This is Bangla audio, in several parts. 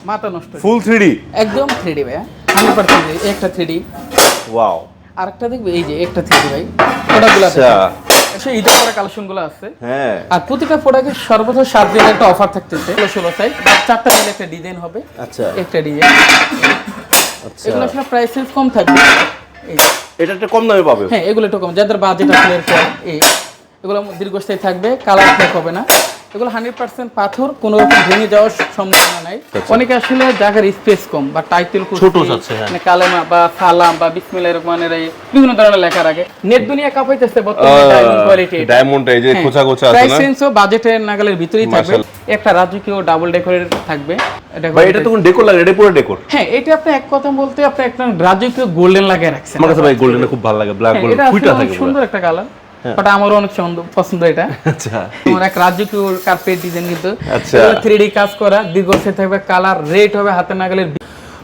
মাথা নষ্ট ফুল থ্রিডি একদম থ্রিডি ভাই হান্ড্রেড পার্সেন্ট একটা থ্রিডি ওয়াও আরেকটা দেখবে এই যে একটা থ্রিডি ভাই প্রোডাক্টগুলো আচ্ছা। আছে ঈদের পরে কালেকশনগুলো আছে। হ্যাঁ। আর প্রতিটা প্রোডাক্টের সর্বোচ্চ সাত দিনের একটা অফার থাকতেছে। ষোলো সাইজ চারটা মিলে একটা ডিজাইন হবে। আচ্ছা। একটা ডিজাইন আচ্ছা। এগুলো আসলে প্রাইস কম থাকবে। এটা একটা কম দামে পাবে? হ্যাঁ এগুলো একটু কম। যাদের বাজেট আসলে এরকম এই। এগুলো দীর্ঘস্থায়ী থাকবে কালার হবে না। এগুলো হান্ড্রেড পার্সেন্ট পাথর কোনো রকম ভেঙে যাওয়ার সম্ভাবনা নাই। অনেকে আসলে জায়গার স্পেস কম বা টাইটেল আচ্ছা। ছোট হ্যাঁ। মানে কালেমা বা সালাম বা বিসমিল্লাহির রহমানির রহিম বিভিন্ন ধরনের লেখা রাখে নেট দুনিয়া কাঁপাইতেছে বর্তমানে ডায়মন্ড কোয়ালিটি ডায়মন্ড এই যে খোঁচা খোঁচা আছে প্রাইস সেন্সও বাজেটের নাগালের ভিতরেই থাকবে। একটা রাজকীয় ডাবল ডেকোরেট থাকবে। এটা ভাই এটা তো কোন ডেকোর লাগে এটা পুরো ডেকোর হ্যাঁ এটা আপনি এক কথা বলতে আপনি একটা রাজকীয় গোল্ডেন লাগিয়ে রাখছেন। আমার কাছে ভাই গোল্ডেন খুব ভালো লাগে ব্ল্যাক হ্যাঁ, গোল্ড থাকে সুন্দর একটা কালার বাট আমারও অনেক পছন্দ এটা। আচ্ছা। আমার এক রাজকীয় কার্পেট ডিজাইন কিন্তু। আচ্ছা। থ্রি ডি কাজ করা থাকবে কালার রেট হবে হাতে নাগালের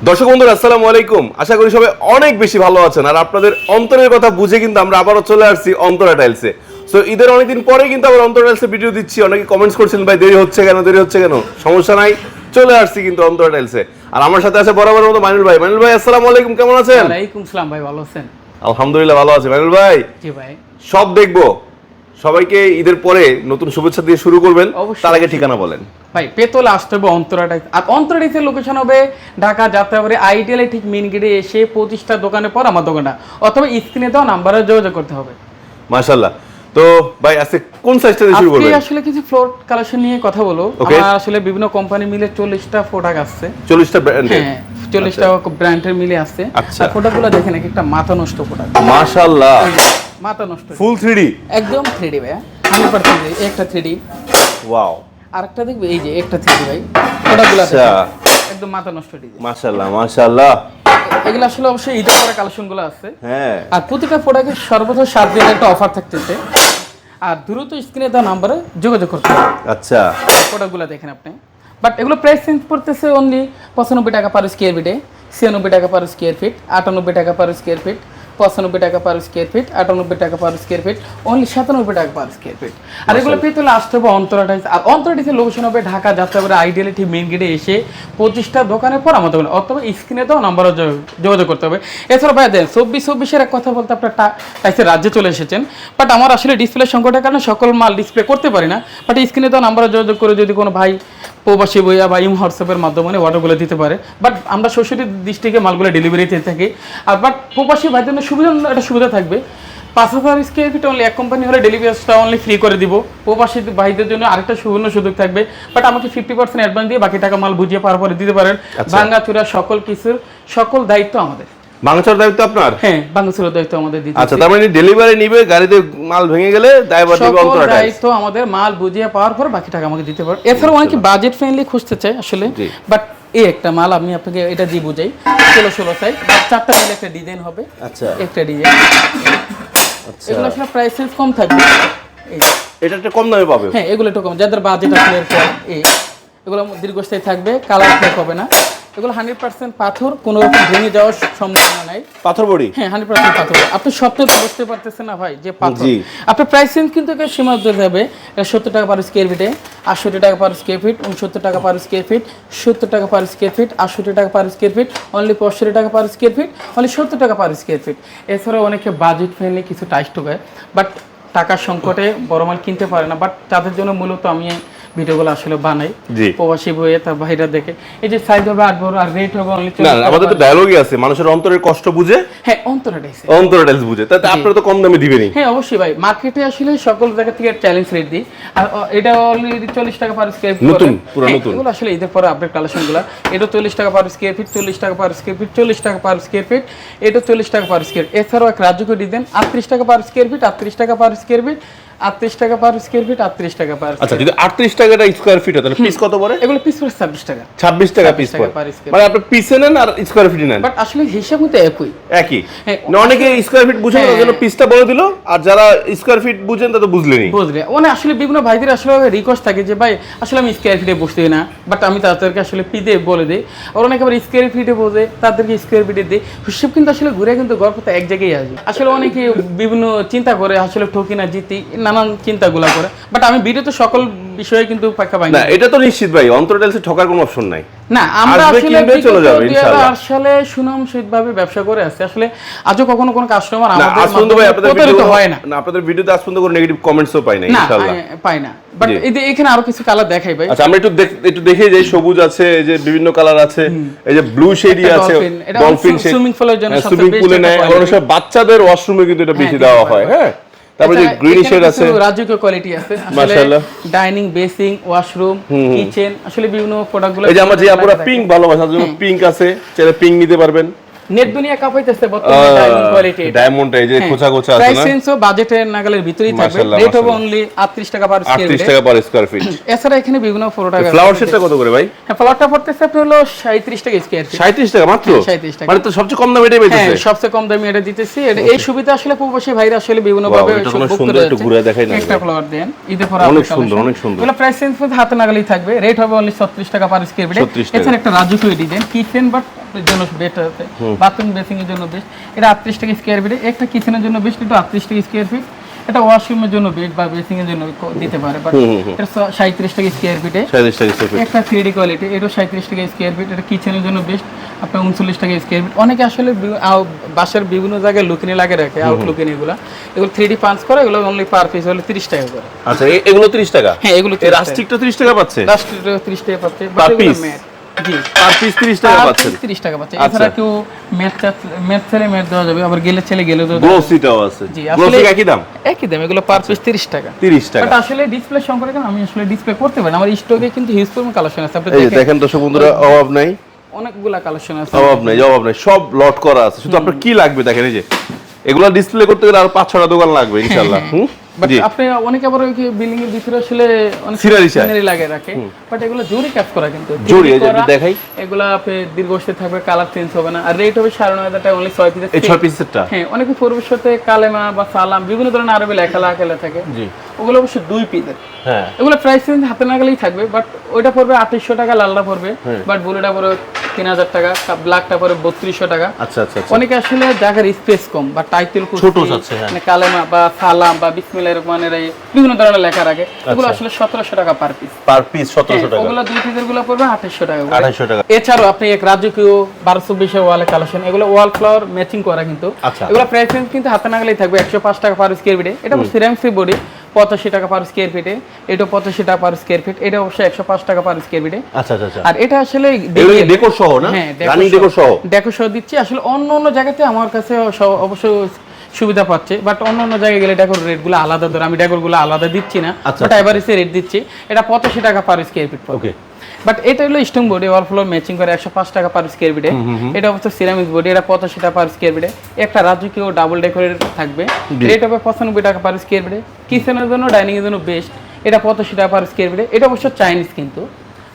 দর্শক বন্ধুরা আসসালামু আলাইকুম। আশা করি সবাই অনেক বেশি ভালো আছেন। আর আপনাদের অন্তরের কথা বুঝে কিন্তু আমরা আবারও চলে আসছি অন্তরা টাইলসে সো ঈদের অনেকদিন পরে কিন্তু আবার অন্তরা টাইলসে ভিডিও দিচ্ছি। অনেকে কমেন্টস করছেন ভাই দেরি হচ্ছে কেন দেরি হচ্ছে কেন? সমস্যা নাই চলে আসছি কিন্তু অন্তরা টাইলসে আর আমার সাথে আছে বরাবর মতো মাইনুল ভাই। মাইনুল ভাই আসসালামু আলাইকুম কেমন আছেন? ওয়ালাইকুম সালাম ভাই ভালো আছেন? আলহামদুলিল্লাহ ভালো আছি। মাইনুল ভাই জি ভাই। সব দেখব। সবাইকে ঈদের পরে নতুন শুভেচ্ছা দিয়ে শুরু করবেন তার আগে ঠিকানা বলেন। ভাই পেতলে আসতে হবে অন্তরাটাই। আর অন্তরাটাইতে লোকেশন হবে ঢাকা যাত্রাবাড়ি আইডিয়ালে ঠিক মেন গেটে এসে পঁচিশটা দোকানের পর আমার দোকানটা। অথবা স্ক্রিনে দেওয়া নাম্বারে যোগাযোগ করতে হবে। মাশাআল্লাহ। তো ভাই আজকে কোন সাইজটা দিয়ে শুরু করবেন? আসলে কিছু ফ্লোর কালেকশন নিয়ে কথা বলো আমার আসলে বিভিন্ন কোম্পানি মিলে চল্লিশটা প্রোডাক্ট আসছে। চল্লিশটা ব্র্যান্ডের হ্যাঁ। চল্লিশটা ব্র্যান্ডের মিলে আচ্ছা। আর প্রোডাক্টগুলো দেখেন এক একটা মাথা নষ্ট প্রোডাক্ট মাশাআল্লাহ। মাথা নষ্ট। ফুল থ্রিডি একদম থ্রিডি ভাই হান্ড্রেড পার্সেন্ট একটা থ্রিডি ওয়াও আরেকটা দেখবে এই যে একটা থ্রিডি ভাই প্রোডাক্টগুলো আচ্ছা। একদম মাথা নষ্ট ডিজাইন। মাশাআল্লাহ মাশাআল্লাহ। এগুলো আসলে অবশ্যই ঈদের পরে কালেকশনগুলো আছে। হ্যাঁ। আর প্রতিটা প্রোডাক্টের সর্বোচ্চ সাত দিনের একটা অফার থাকতেছে। আর দ্রুত স্ক্রিনে দেওয়া নাম্বারে যোগাযোগ করতে হবে আচ্ছা। প্রোডাক্টগুলো দেখেন আপনি। বাট এগুলো প্রাইস চেঞ্জ পড়তেছে অনলি পঁচানব্বই টাকা পার স্কোয়ার ফিটে ছিয়ানব্বই টাকা পার স্কোয়ার ফিট আটানব্বই টাকা পার স্কোয়ার ফিট পঁচানব্বই টাকা পার স্কোয়ার ফিট আটানব্বই টাকা পার স্কোয়ার ফিট অনলি সাতানব্বই টাকা পার স্কোয়ার ফিট আর এগুলো পেতে হলে আসতে হবে অন্তরাটাইজ আর অন্তরাটাইজের লোকেশন হবে ঢাকা যাত্রা যাত্রাবাড়ি আইডিয়ালিটি মেন গেটে এসে পঁচিশটা দোকানের পর আমাদের দোকানে অথবা স্ক্রিনে তো নাম্বারও যোগাযোগ করতে হবে। এছাড়া ভাই দেন চব্বিশ চব্বিশের এক কথা বলতে আপনার টাইসের রাজ্যে চলে এসেছেন। বাট আমার আসলে ডিসপ্লে সংকটের কারণে সকল মাল ডিসপ্লে করতে পারি না। বাট স্ক্রিনে তো নাম্বারে যোগাযোগ করে যদি কোনো ভাই প্রবাসী বইয়া বা ইম হোয়াটসঅ্যাপের মাধ্যমে অর্ডারগুলো দিতে পারে। বাট আমরা শ্বশুরি ডিস্ট্রিক্টে মালগুলো ডেলিভারি দিয়ে থাকি। আর বাট প্রবাসী ভাইদের জন্য সুবিধা একটা সুবিধা থাকবে। পাঁচ হাজার স্কোয়ার ফিট অনলি এক কোম্পানি হলে ডেলিভারিটা অনলি ফ্রি করে দিব। প্রবাসী ভাইদের জন্য আরেকটা সুবর্ণ সুযোগ থাকবে। বাট আমাকে ফিফটি পার্সেন্ট অ্যাডভান্স দিয়ে বাকি টাকা মাল বুঝিয়ে পাওয়ার পরে দিতে পারেন। ভাঙ্গা চূড়া সকল কিছুর সকল দায়িত্ব আমাদের। বাংলার দায়িত্ব আপনার? হ্যাঁ ভাঙ্গা চূড়ার দায়িত্ব আমাদের দিতে আচ্ছা তার মানে ডেলিভারি নিবে গাড়িতে মাল ভেঙে গেলে ড্রাইভার দিবে অন্তরা দায়িত্ব আমাদের মাল বুঝিয়ে পাওয়ার পর বাকি টাকা আমাকে দিতে পারে এছাড়াও অনেকে বাজেট ফ্রেন্ডলি খুঁজতে চায় আসলে। বাট এই একটা মাল আমি আপনাকে এটা দিয়ে বুঝাই। ষোলো ষোলো সাইজ চারটা মিলে একটা ডিজাইন হবে। আচ্ছা। একটা ডিজাইন আচ্ছা। এগুলো আসলে প্রাইস কম থাকবে। এটা একটা কম দামে পাবে। হ্যাঁ এগুলো একটু কম। যাদের বাজেট আসলে এই। এগুলো দীর্ঘস্থায়ী থাকবে কালার হবে না। এগুলো হান্ড্রেড পার্সেন্ট পাথর কোনো রকম ভেঙে যাওয়ার সম্ভাবনা নাই। পাথর বড়ি? হ্যাঁ হান্ড্রেড পার্সেন্ট পাথর আপনি স্বপ্নে বুঝতে পারতেছেন না ভাই যে পাথর। আপনার প্রাইস কিন্তু একে সীমাবদ্ধ যাবে। সত্তর টাকা পার স্কোয়ার ফিটে আটষট্টি টাকা পার স্কোয়ার ফিট উনসত্তর টাকা পার স্কোয়ার ফিট সত্তর টাকা পার স্কোয়ার ফিট আটষট্টি টাকা পার স্কোয়ার ফিট অনলি পঁয়ষট্টি টাকা পার স্কোয়ার ফিট অনলি সত্তর টাকা পার স্কোয়ার ফিট এছাড়াও অনেকে বাজেট ফ্রেন্ডলি কিছু টাইস টোকায় বাট টাকার সংকটে বড় মাল কিনতে পারে না বাট তাদের জন্য মূলত আমি ভিডিওগুলো আসলে বানাই প্রবাসী বইয়ে তার বাইরে দেখে। এই যে সাইজ হবে আট বড় আর রেট হবে অনলি না না, আমাদের তো ডায়লগই আছে মানুষের অন্তরের কষ্ট বুঝে। হ্যাঁ অন্তরা টাইলস বুঝে। তাতে আপনারা তো কম দামে দিবেনই। হ্যাঁ অবশ্যই ভাই। মার্কেটে আসলে সকল জায়গা থেকে চ্যালেঞ্জ রেট দিই। আর এটা অলরেডি চল্লিশ টাকা পার স্কোয়ার ফিট নতুন, পুরো নতুন। এগুলো আসলে ঈদের পরে আপডেট কালেকশনগুলো এটা চল্লিশ টাকা পার স্কোয়ার ফিট চল্লিশ টাকা পার স্কোয়ার ফিট চল্লিশ টাকা পার স্কোয়ার ফিট এটা চল্লিশ টাকা পার স্কোয়ার এছাড়াও এক রাজ্যকে ডিজাইন আটত্রিশ টাকা পার স্কোয়ার ফিট আটত্রিশ টাকা পার স্কোয়ার ফিট আটত্রিশ টাকা পার স্কোয়ার ফিট আটত্রিশ টাকা পার আচ্ছা যদি আটত্রিশ টাকাটা স্কোয়ার ফিট হয় তাহলে পিস কত পড়ে? এগুলো পিস পড়ে ছাব্বিশ টাকা। ছাব্বিশ টাকা পিস পড়ে। মানে আপনি পিসে নেন আর স্কোয়ার ফিট নেন। বাট আসলে হিসাব একই। একই। হ্যাঁ। না, অনেকে স্কোয়ার ফিট বুঝেন না, জন্য পিসটা বলে দিল আর যারা স্কোয়ার ফিট বুঝেন বুঝলে। মানে আসলে বিভিন্ন ভাইদের আসলে রিকোয়েস্ট থাকে যে ভাই আসলে আমি স্কোয়ার ফিটে বসতে না বাট আমি তাদেরকে আসলে পিদে বলে দিই। আর অনেকে আবার স্কোয়ার ফিটে বোঝে তাদেরকে স্কোয়ার ফিটে দিই। হিসেব কিন্তু আসলে ঘুরে কিন্তু গল্পটা এক জায়গায় আসবে আসলে অনেকে বিভিন্ন চিন্তা করে আসলে ঠকি না জিতি। নানান চিন্তাগুলো করে। বাট আমি ভিডিওতে সকল বিষয়ে কিন্তু পাক্কা পাই না এটা তো নিশ্চিত ভাই অন্তর টাইলসে ঠকার কোনো অপশন নাই। না আমরা আসলে চলে যাবে, ইনশাআল্লাহ। 2008 সালে সুনাম ভাবে ব্যবসা করে আসছে। আসলে আজও কখনো কোনো কাস্টমার আমাদের আজ পর্যন্ত ভাই আপনাদের ভিডিও হয় না। না আপনাদের ভিডিওতে আজ পর্যন্ত কোনো নেগেটিভ কমেন্টসও পাই না ইনশাআল্লাহ পাই না বাট এই যে এখানে আরও কিছু কালার দেখাই ভাই। আচ্ছা আমরা একটু দেখ- একটু দেখি যে সবুজ আছে এই যে বিভিন্ন কালার আছে এই যে ব্লু একটা আছে ডলফিন swimming pool জন্য সবচেয়ে সুইমিং পুলে নেয়। অনেক বাচ্চাদের ওয়াশরুমে কিন্তু এটা বেশি হ্যাঁ, দেওয়া হয় হ্যাঁ। তারপরে যে আচ্ছা, গ্রিন শেড আছে। রাজকীয় কোয়ালিটি আছে। মাশাআল্লাহ। ডাইনিং বেসিং ওয়াশরুম কিচেন আসলে বিভিন্ন প্রোডাক্টগুলো এই যে আমার যে আপুরা পিঙ্ক ভালোবাসা জন্য পিঙ্ক আছে চাইলে পিঙ্ক নিতে পারবেন। নেট দুনিয়া কাঁপাইতেছে বর্তমানে ডাইনিং কোয়ালিটি ডায়মন্ড এই যে খোঁচা খোঁচা আছে প্রাইস না রেঞ্জও বাজেটের নাগালের ভিতরেই থাকবে। রেট হবে অনলি 38 টাকা পার স্কয়ার 38 টাকা পার স্কয়ার ফিট এছাড়া এখানে বিভিন্ন আছে। ফ্লাওয়ার শেডটা কত করে ভাই? হ্যাঁ ফ্লাওয়ারটা পড়তেছে আপনি হলো 37 টাকা স্কয়ার ফিট 37 টাকা মাত্র? হ্যাঁ, 37 টাকা। মানে তো সবচেয়ে কম দামে এটাই হ্যাঁ সবচেয়ে কম দামে এটা দিতেছি। এই সুবিধা আসলে প্রবাসী ভাইরা আসলে বিভিন্ন ভাবে এটা সুন্দর একটু ঘুরে দেখাই না একটা ফ্লাওয়ার দেন ঈদে পরে অনেক সুন্দর, অনেক সুন্দর। এগুলো প্রাইস মধ্যে হাতে নাগালেই থাকবে। রেট হবে অনলি 36 টাকা পার স্কয়ার ফিট এছাড়া একটা রাজকীয় ডিজাইন কিচেন বাট জন্য বেটার আছে বাথরুম বেসিং এর জন্য বেস্ট এটা 38 টাকা স্কয়ার ফিট একটা কিচেনের জন্য বেস্ট এটা 38 টাকা স্কয়ার ফিট এটা ওয়াশরুমের জন্য বেড বা বেসিং এর জন্য দিতে পারে বাট এটা 37 টাকা স্কয়ার ফিটে 37 টাকা স্কয়ার ফিট একটা থ্রি ডি কোয়ালিটি এটা সাঁত্রিশ টাকা স্কোয়ার ফিট এটা কিচেনের জন্য বেস্ট আপনার উনচল্লিশ টাকা স্কোয়ার ফিট অনেকে আসলে বাসার বিভিন্ন জায়গায় লুকিনি লাগে রাখে আউট লুকিনি এগুলো। এগুলো থ্রি ডি পাঞ্চ করে এগুলো অনলি পার পিস হলে তিরিশ টাকা করে। আচ্ছা এগুলো 30 টাকা? হ্যাঁ এগুলো রাস্টিকটা 30 টাকা। পাচ্ছে? লাস্ট তিরিশ টাকা পাচ্ছে but এগুলো? Matte। পিস 30 টাকা পাচ্ছেন। তিরিশ টাকা পাচ্ছে আচ্ছা। এছাড়া কেউ ম্যাট ম্যাট ছেলে ম্যাট দেওয়া যাবে আবার গেলে ছেলে গেলে দেওয়া গ্লোসিটাও আছে। জি, আসলে- একই দাম? একই দাম এগুলো পার পিস তিরিশ টাকা। 30 টাকা। বাট আসলে ডিসপ্লে আমি আসলে ডিসপ্লে করতে পারি না। আমার স্টকে কিন্তু হিউজ পরিমাণ কালেকশন আছে। আপনি দেখেন। দেখেন দর্শক বন্ধুরা অভাব নাই। অনেকগুলা কালেকশন আছে। অভাব নাই অভাব নাই। সব লট করা আছে। শুধু আপনার কি লাগবে দেখেন এই যে। এগুলো ডিসপ্লে করতে গেলে আর পাঁচ ছটা দোকান লাগবে ইনশাআল্লাহ। হুম? বাট আপনি অনেকে আবার ওই বিল্ডিং এর ভিতরে আসলে অনেক Scenery চায়। রাখে। বাট এগুলো জরি কাজ করা কিন্তু। জরি, 3D এই যে করা, দেখাই। এগুলা আপনি দীর্ঘস্থায়ী থাকবে কালার চেঞ্জ হবে না। আর রেট হবে সাড়ে নয় হাজার টাকা অনলি ছয় পিসের এই ছয় পিসেরটা হ্যাঁ অনেকে ভবিষ্যতে কালেমা বা সালাম বিভিন্ন ধরনের আরবি লেখা লেখা থাকে। জি। ওগুলো অবশ্য দুই পিসের হ্যাঁ। এগুলো প্রাইস রেঞ্জ হাতে নাগালেই থাকবে বাট ওইটা পড়বে আঠাইশশো টাকা লালটা পড়বে। হ্যাঁ। বাট বুলুটা পড়বে তিন হাজার টাকা ব্ল্যাকটা পড়বে বত্রিশশো টাকা। আচ্ছা আচ্ছা আচ্ছা। অনেকে আসলে জায়গার স্পেস কম বা টাইটেল ছোট হ্যাঁ। মানে কালেমা বা সালাম বা বিসমিল্লাহ রহমানের এই বিভিন্ন ধরনের লেখা রাখে আচ্ছা। এগুলো আসলে সতেরোশো টাকা পার পিস পার পিস 1700 টাকা। ওগুলো দুই পিসেরগুলো পড়বে আঠাশশো টাকা করে। 2800 টাকা। এছাড়াও আপনি এক রাজকীয় বারোশো বিশে ওয়ালে কালেকশন এগুলো ওয়াল ফ্লাওয়ার ম্যাচিং করা কিন্তু। আচ্ছা। এগুলো প্রাইস কিন্তু হাতে নাগালেই থাকবে একশো পাঁচ টাকা পার স্কোয়ার ফিটে এটা সিরামসি বডি পঁচাশি টাকা পার স্কোয়ার ফিটে এটা পঁচাশি টাকা পার স্কোয়ার ফিট এটা অবশ্যই একশো পাঁচ টাকা পার স্কোয়ার ফিটে আচ্ছা আচ্ছা আচ্ছা। আর এটা আসলে ডেকোর সহ না? হ্যাঁ ডেকোর সহ। ডেকো সহ? দিচ্ছি। আসলে অন্য অন্য জায়গাতে আমার কাছে স- অবশ্য সুবিধা পাচ্ছে বাট অন্য অন্য জায়গায় গেলে ডেকোর রেটগুলো আলাদা ধরে আমি ডেকোরগুলো আলাদা দিচ্ছি না বাট এভারেজে রেট দিচ্ছি এটা পঁচাশি টাকা per square feet okay but এটা হলো stone body wall floor matching করে একশো পাঁচ টাকা পার স্কোয়ার ফিটে এটা অবশ্য সিরামিক বডি এটা পঁচাশি টাকা পার স্কোয়ার ফিটে একটা রাজকীয় ডাবল ডেকোরেট থাকবে। রেট হবে পঁচানব্বই টাকা পার স্কোয়ার ফিটে কিচেনের জন্য ডাইনিং এর জন্য বেস্ট এটা পঁচাশি টাকা পার স্কোয়ার ফিটে এটা অবশ্য চাইনিজ কিন্তু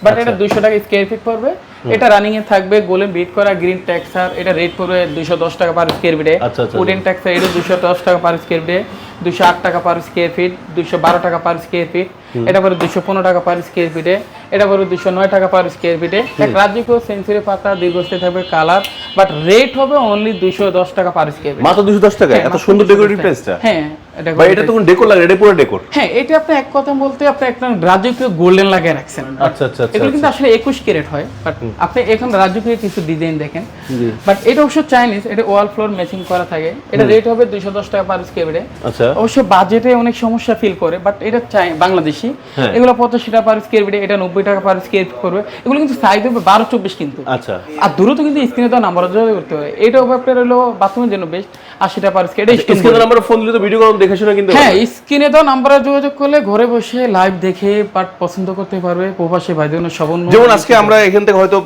বাট আচ্ছা। এটা দুশো টাকা স্কোয়ার ফিট পড়বে। এটা রানিং এ থাকবে গোলেম বিট করা গ্রিন ট্যাক্সার এটা রেট পড়বে দুশো দশ টাকা পার স্কোয়ার ফিটে উডেন ট্যাক্সার এটা দুশো দশ টাকা পার স্কোয়ার ফিটে দুশো আট টাকা পার স্কোয়ার ফিট দুশো বারো টাকা পার স্কোয়ার ফিট এটা পরে দুশো পনেরো টাকা পার স্কোয়ার ফিটে এটা পরে দুশো নয় টাকা পার স্কোয়ার ফিটে এক রাজ্যকেও সেঞ্চুরি পাতা দীর্ঘস্থায়ী থাকবে কালার বাট রেট হবে অনলি দুশো দশ টাকা পার স্কোয়ার ফিট মাত্র 210 টাকা এত সুন্দর ডেকোরেটিভ প্লেসটা হ্যাঁ এটা তো ডেকোর লাগে? এটা পুরো ডেকোর হ্যাঁ এটা আপনি এক কথা বলতে আপনি একটা রাজকীয় গোল্ডেন লাগিয়ে রাখছেন। আচ্ছা আচ্ছা আচ্ছা এগুলো কিন্তু আসলে একুশ ক্যারেট হয় বাট আপনি এখন রাজকীয় কিছু ডিজাইন দেখেন। বাট এটা অবশ্য চাইনিজ এটা ওয়াল ফ্লোর ম্যাচিং করা থাকে। এটা রেট হবে দুইশো দশ টাকা পার স্কোয়ার আচ্ছা। অবশ্য বাজেটে অনেক সমস্যা ফিল করে বাট এটা চাই বাংলাদেশি। হ্যাঁ। এগুলো পঁচাশি টাকা পার স্কোয়ার ফিটে এটা নব্বই টাকা পার স্কোয়ার ফিট করবে। এগুলো কিন্তু সাইজ হবে বারো চব্বিশ কিন্তু। আচ্ছা। আর দ্রুত কিন্তু স্ক্রিনে তো নাম্বার যোগাযোগ করতে হবে। এটা আপনার হলো বাথরুমের জন্য বেস্ট আশি টাকা পার স্কোয়ার স্ক্রিনে নাম্বার ফোন দিলে তো ভিডিও কল দেখে শুনে কিন্তু হ্যাঁ স্ক্রিনে তো নাম্বারে যোগাযোগ করলে ঘরে বসে লাইভ দেখে পার্ট পছন্দ করতে পারবে প্রবাসী ভাই জন্য সবন্য যেমন আজকে আমরা এখান থেকে হয়তো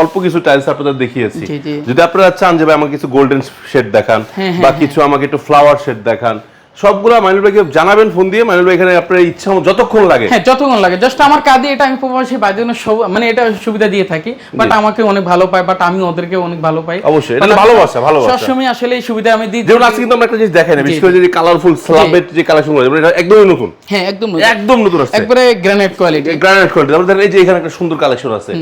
অল্প কিছু টাইলস আপনাদের দেখিয়েছি। যদি আপনারা চান যে ভাই আমাকে কিছু গোল্ডেন শেড দেখান হ্যাঁ, বা কিছু আমাকে একটু ফ্লাওয়ার শেড দেখান সবগুলা মাইনুল ভাইকে জানাবেন ফোন দিয়ে। মাইনুল ভাই এখানে আপনার ইচ্ছা মতো যতক্ষণ লাগে। হ্যাঁ যতক্ষণ লাগে। জাস্ট আমার কাজে এটা আমি প্রবাসী ভাই জন্য মানে এটা সুবিধা দিয়ে থাকি। বাট আমাকে অনেক ভালো পায় বাট আমি ওদেরকে অনেক ভালো পাই। অবশ্যই, এটা ভালোবাসা, ভালোবাসা। সবসময় আসলে এই সুবিধা আমি দিই। যেমন আজকে কিন্তু আমরা একটা জিনিস দেখাই না বিশেষ করে যে কালারফুল স্ল্যাবের যে কালেকশন যেমন এটা একদমই নতুন। হ্যাঁ একদম নতুন। একদম নতুন আসছে। একবারে গ্রানাইট কোয়ালিটি গ্রানাইট কোয়ালিটি দেখেন এই যে এখানে একটা সুন্দর কালেকশন আছে।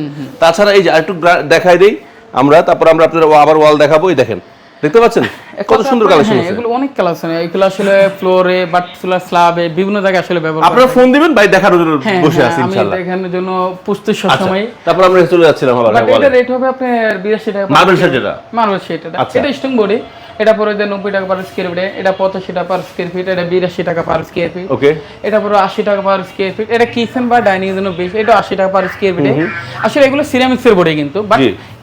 তাছাড়া এই যে আরেকটু দেখাই দেই আমরা তারপর আমরা আপনাদের আবার ওয়াল দেখাবো। এই দেখেন দেখতে পাচ্ছেন? কত সুন্দর কালেকশন হ্যাঁ আছে। এগুলো অনেক কালেকশন এগুলো আসলে ফ্লোরে বাট ফ্লোর স্ল্যাবে বিভিন্ন জায়গায় আসলে ব্যবহার করা আপনারা ফোন দিবেন ভাই দেখার জন্য হ্যাঁ, বসে আছি ইনশাআল্লাহ আমি দেখানোর জন্য প্রস্তুত আচ্ছা সময়। তারপর আমরা চলে যাচ্ছিলাম আবার হ্যাঁ, এটা রেট হবে আপনার বিরাশি টাকা। মার্বেল সেটটা? মার্বেল সেট এটা। স্টিং বডি এটা পরে যে নব্বই টাকা পার স্কোয়ার ফিট এটা পঁচাশি টাকা পার স্কোয়ার ফিট এটা বিরাশি টাকা পার স্কোয়ার ফিট ওকে এটা পুরো আশি টাকা পার স্কোয়ার ফিট এটা কিচেন বা ডাইনিং এর জন্য বেশি এটা আশি টাকা পার স্কোয়ার ফিটে আসলে এগুলো সিরামিক্স এর বডি কিন্তু বাট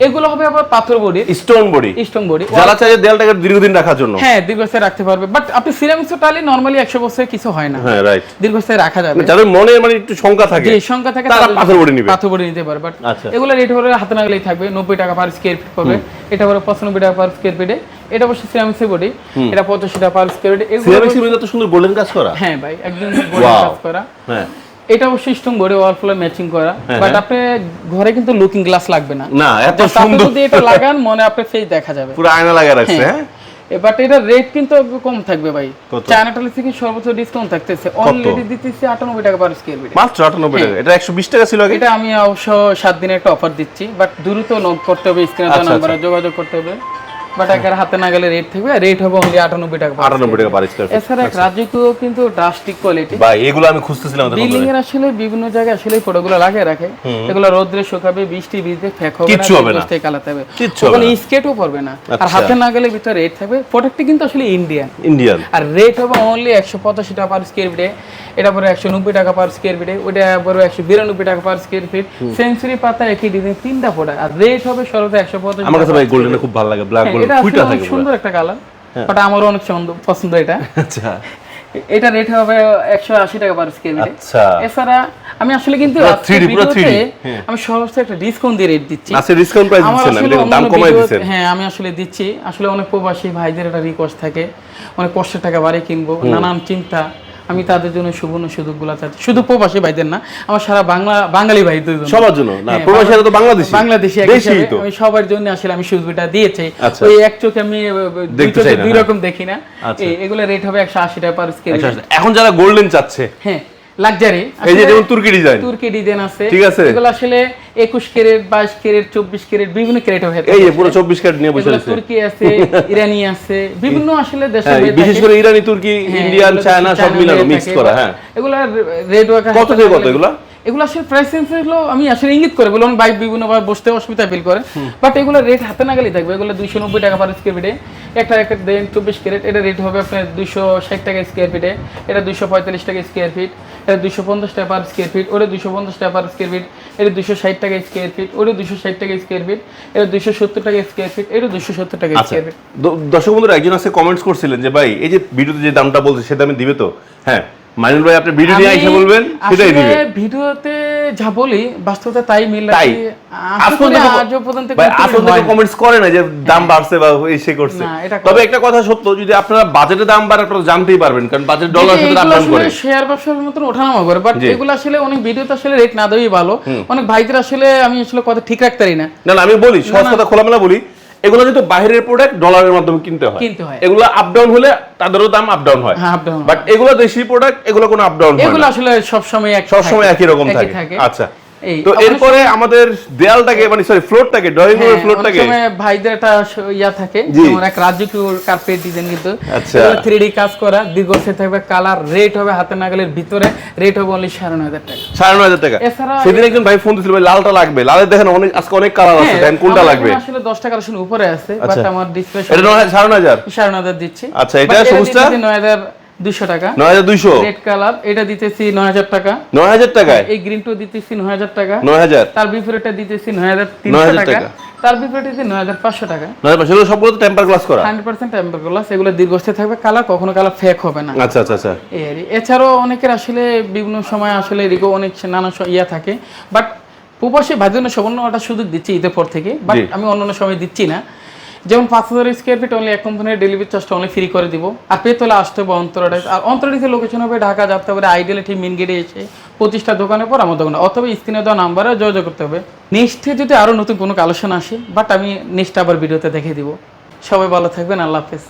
এগুলো হবে আবার পাথর body stone body stone body যারা চাই দেয়ালটাকে দীর্ঘদিন রাখার জন্য। হ্যাঁ দীর্ঘস্থায়ী রাখতে পারবে বাট আপনি সিরামিক্স টালি নরমালি একশো বছরে কিছু হয় না। হ্যাঁ রাইট দীর্ঘস্থায়ী রাখা যাবে। যাদের মনে মানে একটু শঙ্কা থাকে যে সংখ্যা থাকে তারা পাথর বডি নিবে। পাথর বডি নিতে পারে বাট আচ্ছা। এগুলো রেট হলে হাতে নাগলেই থাকবে নব্বই টাকা পার স্কোয়ার ফিট পড়বে। এটা পরে পঁচানব্বই টাকা পার স্কোয়ার ফিটে এটা সিরামিক্সের বডি এটা পঁচাশি টাকা পার স্কোয়ার ফিট এগুলো সিরামিক্স মধ্যে এত সুন্দর গোল্ডেন কাজ করা। হ্যাঁ ভাই একদম Wow. কাজ করা। হ্যাঁ। এটা অবশ্যই স্ট্রং বডি ওয়াল ম্যাচিং করা। হ্যাঁ, বাট হ্যাঁ। আপনি ঘরে কিন্তু লুকিং গ্লাস লাগবে না। না এত সুন্দর। যদি এটা লাগান মনে আপনার ফেস দেখা যাবে। পুরো আয়না লাগা রাখছে হ্যাঁ। বাট এটা রেট কিন্তু কম থাকবে ভাই। চায়না টালি থেকে সর্বোচ্চ ডিসকাউন্ট থাকতেছে। অলরেডি দিতেছে আটানব্বই টাকা পার স্কোয়ার ফিট মাত্র আটানব্বই টাকা। এটা একশো বিশ টাকা ছিল আগে। এটা আমি অবশ্য সাত দিনের একটা অফার দিচ্ছি। বাট দ্রুত নোট করতে হবে স্ক্রিনে আচ্ছা, দেওয়া নাম্বারে যোগাযোগ করতে হবে। বাট একের হাতে না গেলে রেট থাকবে রেট হবে অনলি আটানব্বই টাকা per আটানব্বই square টাকা পার স্কোয়ার এছাড়া রাজকীয় কিন্তু ডাস্টিক কোয়ালিটি ভাই এগুলো আমি খুঁজতেছিলাম বিল্ডিং এর আসলে বিভিন্ন জায়গায় আসলে ফটোগুলো লাগিয়ে রাখে। এগুলো রোদ্রে শুকাবে বৃষ্টি ভিজবে ফেক হবে না। কালাতে হবে। স্কেটও পড়বে না। আর আচ্ছা। হাতে না গেলে ভিতরে রেট থাকবে। প্রোডাক্টটি কিন্তু আসলে ইন্ডিয়ান ইন্ডিয়ান আর রেট হবে অনলি একশো পঁচাশি টাকা পার স্কোয়ার ফিটে এটা পরে একশো নব্বই টাকা পার স্কোয়ার ফিটে ওটা পরে একশো বিরানব্বই টাকা পার স্কোয়ার ফিট সেঞ্চুরি পাতা একই ডিজাইন তিনটা ফোটা আর রেট হবে সর্বদা একশো পঁচাশি আমার কাছে ভাই গোল্ডেন খুব ভালো লাগে ব্ল্যাক হ্যাঁ, গোল্ড ফুইটা থাকে সুন্দর একটা কালার বাট আমারও অনেক পছন্দ এটা। আচ্ছা। এটা রেট হবে একশো আশি টাকা পার স্কোয়ার ফিটে আচ্ছা। এছাড়া আমি আসলে কিন্তু পুরো আজকের 3D, পুরো ভিডিওতে 3D, হ্যাঁ। আমি সর্বোচ্চ একটা ডিসকাউন্ট দিয়ে রেট দিচ্ছি। আচ্ছা ডিসকাউন্ট প্রাইস দিচ্ছেন আমি আসলে দেখলাম, দাম কমাই দিচ্ছেন। হ্যাঁ আমি আসলে দিচ্ছি। আসলে অনেক প্রবাসী ভাইদের একটা রিকোয়েস্ট থাকে অনেক কষ্টের টাকা বাড়ি কিনবো নানান চিন্তা। আমি তাদের জন্য সুবর্ণ সুযোগগুলো চাচ্ছি শুধু প্রবাসী ভাইদের না আমার সারা বাংলা বাঙালি ভাইদের জন্য সবার জন্য না হ্যাঁ, প্রবাসীরা তো বাংলাদেশী বাংলাদেশী আমি সবার জন্য আসলে আমি সুযোগটা দিয়েছি আচ্ছা। ওই এক চোখে আমি দুই চোখে দুই হ্যাঁ। রকম দেখি না আচ্ছা। এগুলো রেট হবে একশো আশি টাকা পার স্কেল। এখন যারা গোল্ডেন চাচ্ছে হ্যাঁ লাক্সারি এই যে যেমন তুর্কি ডিজাইন তুর্কি ডিজাইন আছে। ঠিক আছে। এগুলো আসলে একুশ ক্যারেট বাইশ ক্যারেট চব্বিশ ক্যারেট বিভিন্ন ক্যারেট হয়ে এই পুরো চব্বিশ ক্যারেট নিয়ে বসে আছে। তুর্কি আছে ইরানি আছে বিভিন্ন আসলে দেশে হ্যাঁ বিশেষ করে ইরানি তুর্কি ইন্ডিয়ান চায়না সব মিলানো মিক্স। করা হ্যাঁ। এগুলো রেড ওয়ার্কার কত থেকে কত এগুলো? এগুলো আসলে প্রাইস সেন্স হলো আমি আসলে ইঙ্গিত করে বললাম বাইক বিভিন্ন ভাবে বসতে অসুবিধা ফিল করে। বাট এগুলো রেট হাতে না গেলেই থাকবে। এগুলো দুইশো নব্বই টাকা পার স্কোয়ার ফিটে একটা একটা দেন চব্বিশ ক্যারেট। এটা রেট হবে আপনার দুইশো ষাট টাকা স্কোয়ার ফিটে এটা দুইশো পঁয়তাল্লিশ টাকা স্কোয়ার ফিট এটা দুইশো পঞ্চাশ টাকা পার স্কোয়ার ফিট ওটা দুশো পঞ্চাশ টাকা পার স্কোয়ার ফিট এটা দুইশো ষাট টাকা স্কোয়ার ফিট ওটা দুইশো ষাট টাকা স্কোয়ার ফিট এটা দুইশো সত্তর টাকা স্কোয়ার ফিট এটা দুইশো সত্তর টাকা আচ্ছা। স্কোয়ার ফিট দর্শক বন্ধুরা একজন আছে কমেন্টস করছিলেন যে ভাই এই যে ভিডিওতে যে দামটা বলছে সে দামে দিবে তো? হ্যাঁ। মাইনুল ভাই আপনি ভিডিও নিয়ে এসে বলবেন সেটাই আসলে দিবে। ভিডিওতে যা বলি বাস্তবতা তাই মিল তাই। কমেন্টস করে না যে দাম বাড়ছে বা এই সে করছে। তবে একটা কথা সত্য যদি আপনারা বাজেটের দাম বাড়ে আপনারা জানতেই পারবেন কারণ বাজেট ডলার সাথে দাম করে। শেয়ার ব্যবসার মতন ওঠানামা করে বাট। এগুলো আসলে অনেক ভিডিওতে আসলে রেট না দেওয়াই ভালো। অনেক ভাইদের আসলে আমি আসলে কথা ঠিক রাখতে পারি না। না আমি বলি সহজ কথা খোলামেলা বলি এগুলো যেহেতু বাইরের প্রোডাক্ট ডলারের মাধ্যমে কিনতে হয়। কিনতে হয়। এগুলো আপ ডাউন হলে তাদেরও দাম আপ ডাউন হয়। হ্যাঁ, বাট এগুলো দেশি প্রোডাক্ট এগুলো কোনো আপ ডাউন হয় এগুলো আসলে সব সময় এক সবসময় একই রকম থাকে। আচ্ছা। তো এরপরে আমাদের দেয়ালটাকে মানে সরি ফ্লোরটাকে ড্রয়িং রুমের ফ্লোরটাকে ভাইদের একটা ইয়া থাকে যেমন এক রাজকীয় কার্পেট ডিজাইন কিন্তু। আচ্ছা। থ্রি ডি কাজ করা দীর্ঘস্থায়ী থাকবে কালার রেট হবে হাতে নাগালের ভিতরে রেট হবে অনলি সাড়ে নয় হাজার টাকা। সাড়ে নয় হাজার টাকা। সেদিন একজন ভাই ফোন দিছিল ভাই লালটা লাগবে। লালের দেখেন অনেক আজকে অনেক কালার আছে হ্যাঁ, দেখেন কোনটা লাগবে? আসলে দশ টাকার আসলে উপরে আছে বাট আচ্ছা। আমার ডিসপ্লে সাড়ে নয় হাজার? সাড়ে নয় হাজার দিচ্ছি। আচ্ছা, এটা সবুজটা? নয় হাজার দুইশো টাকা। নয় হাজার দুইশো? রেড কালার এটা দিতেছি নয় হাজার টাকা। নয় হাজার টাকায়? এই গ্রিন টু দিতেছি নয় হাজার টাকা। নয় হাজার? তার বিপরীতটা দিতেছি নয় হাজার 9,000 তিনশো টাকা। টাকা। তার বিপরীতে দিতেছি নয় হাজার পাঁচশো টাকা। নয় হাজার সেগুলো সবগুলো টেম্পার গ্লাস করা? হান্ড্রেড পার্সেন্ট টেম্পার গ্লাস এগুলো দীর্ঘস্থায়ী থাকবে। কালার কখনো কালার ফেক হবে না। আচ্ছা আচ্ছা আচ্ছা। এছাড়াও অনেকের আসলে বিভিন্ন সময় আসলে এদিকে অনেক নানা ইয়া থাকে। বাট প্রবাসী ভাইদের জন্য একটা সুযোগ দিচ্ছি ঈদের পর থেকে। বাট আমি অন্যান্য সময় দিচ্ছি না। যেমন পাঁচ হাজার স্কোয়ার ফিট অনলি এক কোম্পানির ডেলিভারি চার্জটা অনলি ফ্রি করে দিব। আর পেতলা আসতে হবে অন্তরাডাইস আর অন্তরাডিতে লোকেশন হবে ঢাকা যাতে হবে আইডিয়ালি ঠিক মেন গেটে এসে পঁচিশটা দোকানের পর আমার দোকানে। অথবা স্ক্রিনে দেওয়া নাম্বারে যোগাযোগ করতে হবে। নেক্সটে যদি আরও নতুন কোনো কালেকশন আসে বাট আমি নেক্সট আবার ভিডিওতে দেখে দিব। সবাই ভালো থাকবেন, আল্লাহ হাফেজ।